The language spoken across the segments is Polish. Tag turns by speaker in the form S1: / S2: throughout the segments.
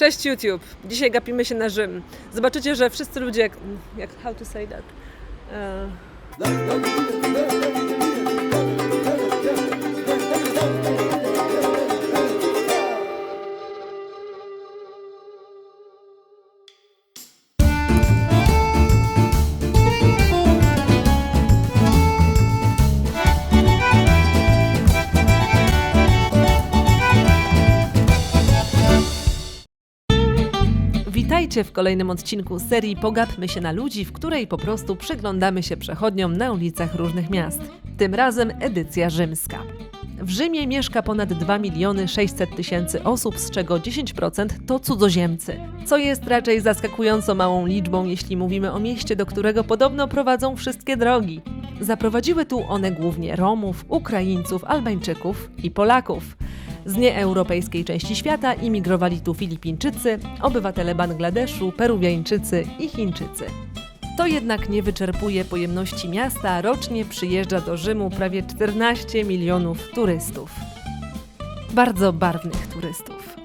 S1: Cześć YouTube! Dzisiaj gapimy się na Rzym. Zobaczycie, że wszyscy ludzie, jak, how to say that? E, Witajcie w kolejnym odcinku serii Pogapmy się na ludzi, w której po prostu przyglądamy się przechodniom na ulicach różnych miast. Tym razem edycja rzymska. W Rzymie mieszka ponad 2 miliony 600 tysięcy osób, z czego 10% to cudzoziemcy, co jest raczej zaskakująco małą liczbą, jeśli mówimy o mieście, do którego podobno prowadzą wszystkie drogi. Zaprowadziły tu one głównie Romów, Ukraińców, Albańczyków i Polaków. Z nieeuropejskiej części świata imigrowali tu Filipińczycy, obywatele Bangladeszu, Peruwiańczycy i Chińczycy. To jednak nie wyczerpuje pojemności miasta, rocznie przyjeżdża do Rzymu prawie 14 milionów turystów. Bardzo barwnych turystów.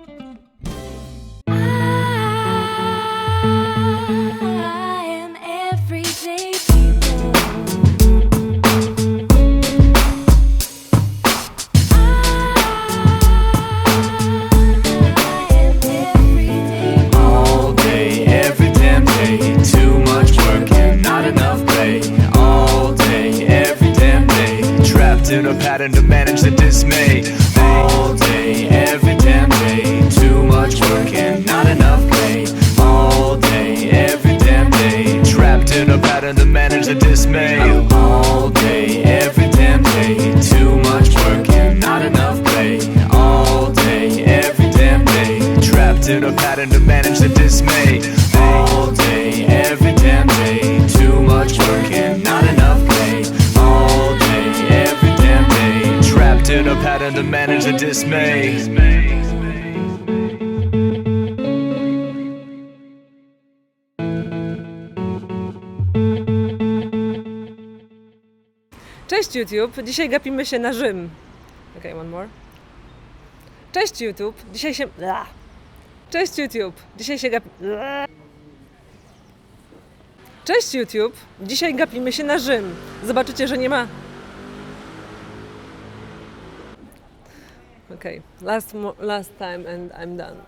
S2: In a pattern to manage the dismay. All day, every damn day. Too much work and not enough pay. All day, every damn day. Trapped in a pattern to manage the dismay. All day, every pattern to manage the dismay.
S1: Cześć YouTube! Dzisiaj gapimy się na Rzym. Okay, one more. Cześć YouTube! Dzisiaj się... Cześć YouTube! Dzisiaj się. Bla. Cześć YouTube! Dzisiaj gapimy się na Rzym. Zobaczycie, że nie ma... Okay, last, last time and I'm done.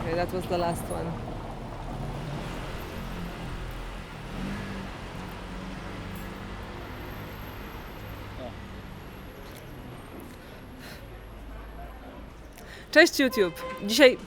S1: Okay, that was the last one. Cześć YouTube. Dzisiaj.